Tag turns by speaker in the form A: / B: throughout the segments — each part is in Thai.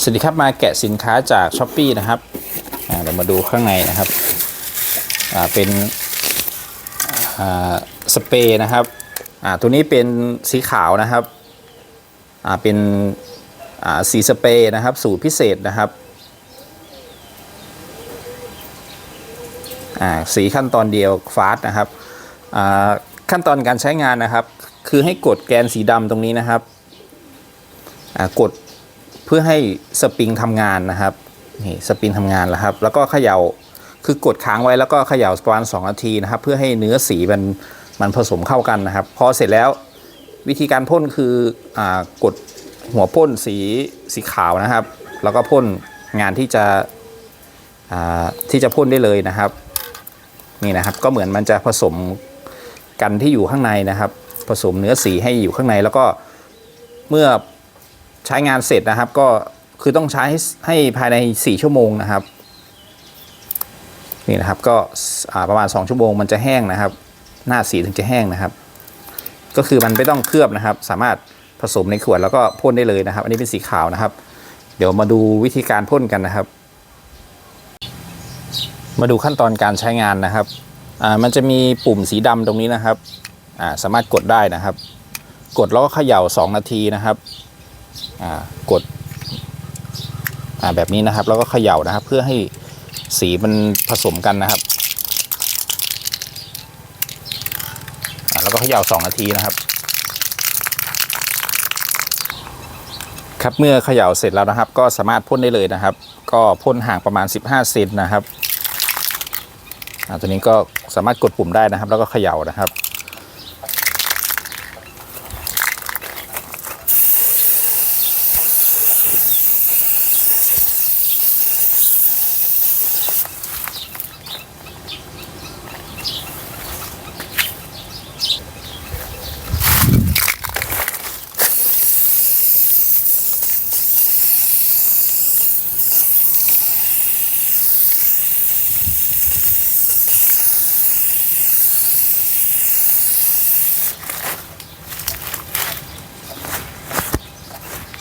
A: สวัสดีครับมาแกะสินค้าจากช้อปปีนะครับอ่าเดี๋ยวมาดูข้างในนะครับเป็นสเปรย์นะครับตัวนี้เป็นสีขาวนะครับเป็นสีสเปรย์นะครับ สูตรพิเศษนะครับสีขั้นตอนเดียวฟาสต์นะครับขั้นตอนการใช้งานนะครับ คือให้กดแกนสีดำตรงนี้นะครับกด เพื่อให้สปริงทำงานนะครับนี่สปริงทำงานแล้วครับ แล้วก็เขย่าคือกดค้างไว้แล้วก็เขย่าประมาณ2นาทีนะครับ เพื่อให้เนื้อสีมันมันผสมเข้ากันนะครับ พอเสร็จแล้ววิธีการพ่นคืออากดหัวพ่นสีสีขาวนะครับ แล้วก็พ่นงานที่จะอ่าที่จะพ่นได้เลยนะครับนี่นะครับก็เหมือนมันจะผสมกันที่อยู่ข้างในนะครับ ผสมเนื้อสีให้อยู่ข้างในแล้วก็เมื่อ ใช้งานเสร็จนะครับ ก็คือต้องใช้ให้ใหภายใน 4 ชั่วโมงนะครับ นี่นะครับก็ประมาณ 2 ชั่วโมงมันจะแห้งนะครับ หน้าสีถึงจะแห้งนะครับ ก็คือมันไม่ต้องเคลือบนะครับ สามารถผสมในขวดแล้วก็พ่นได้เลยนะครับ อันนี้เป็นสีขาวนะครับ เดี๋ยวมาดูวิธีการพ่นกันนะครับ มาดูขั้นตอนการใช้งานนะครับมันจะมีปุ่มสีดำตรงนี้นะครับสามารถกดได้นะครับ กดแล้วก็เขย่า 2 นาทีนะครับ กดแบบนี้นะครับ แล้วก็เขย่านะครับ เพื่อให้สีมันผสมกันนะครับแล้วก็เขย่าสองนาทีนะครับ ครับเมื่อเขย่าเสร็จแล้วนะครับ ก็สามารถพ่นได้เลยนะครับ ก็พ่นห่างประมาณ 15เซนนะครับอ่าตัวนี้ก็สามารถกดปุ่มได้นะครับ แล้วก็เขย่านะครับ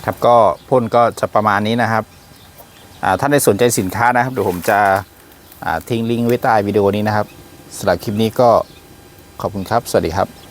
A: ครับก็พ่นก็จะประมาณนี้นะครับอ่าท่านใดสนใจสินค้านะครับเดี๋ยวผมจะทิ้งลิงก์ไว้ใต้วิดีโอนี้นะครับสำหรับคลิปนี้ก็ขอบคุณครับ สวัสดีครับ